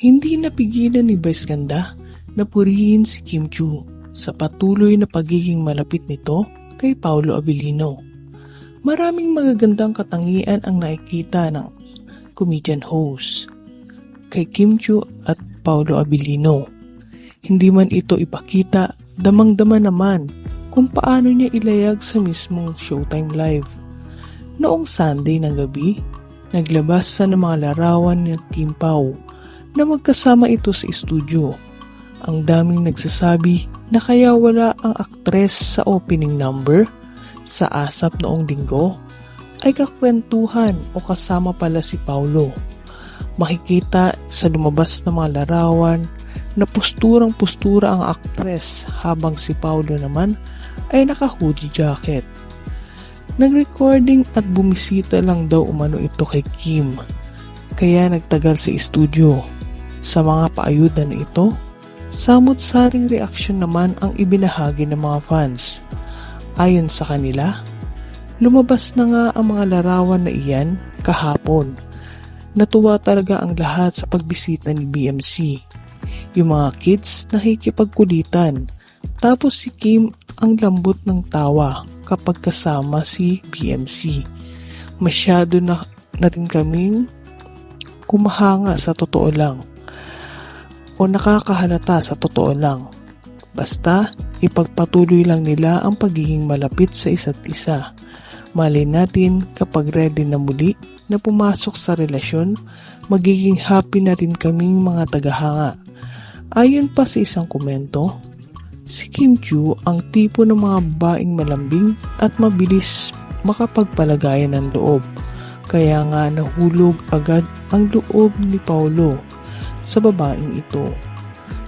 Hindi napigilan ni Vice Ganda na purihin si Kim Chu sa patuloy na pagiging malapit nito kay Paulo Abilino. Maraming magagandang katangian ang nakikita ng comedian host kay Kim Chu at Paulo Abilino. Hindi man ito ipakita, damang-dama naman kung paano niya ilayag sa mismong Showtime Live. Noong Sunday ng gabi, naglabas sa ng mga larawan ni Kim Pao na magkasama ito sa studio. Ang daming nagsasabi na kaya wala ang aktres sa opening number sa asap noong linggo ay kakwentuhan o kasama pala si Paulo. Makikita sa lumabas na mga larawan na posturang postura ang aktres habang si Paulo naman ay naka-hoodie jacket. Nag-recording at bumisita lang daw umano ito kay Kim. Kaya nagtagal sa studio. Sa mga paayuda na ito, samot-saring reaksyon naman ang ibinahagi ng mga fans. Ayon sa kanila, lumabas na nga ang mga larawan na iyan kahapon. Natuwa talaga ang lahat sa pagbisita ni BMC. Yung mga kids nakikipagkulitan. Tapos si Kim ang lambot ng tawa kapag kasama si BMC. Masyado na, na rin kaming kumahanga sa totoo lang o nakakahalata sa totoo lang. Basta, ipagpatuloy lang nila ang pagiging malapit sa isa't isa. Malay natin kapag ready na muli na pumasok sa relasyon, magiging happy na rin kaming mga tagahanga. Ayon pa sa isang komento, si Kim Chu ang tipo ng mga babaeng malambing at mabilis makapagpalagayan ng loob. Kaya nga nahulog agad ang loob ni Paulo sa babaeng ito.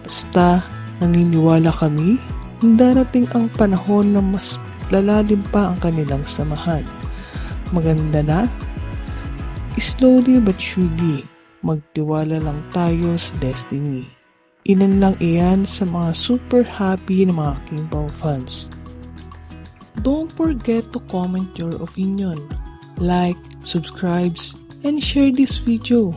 Basta naniniwala kami darating ang panahon na mas lalalim pa ang kanilang samahan. Maganda na? Slowly but surely, magtiwala lang tayo sa destiny. Ilan lang iyan sa mga super happy na mga Pao fans. Don't forget to comment your opinion, like, subscribe, and share this video.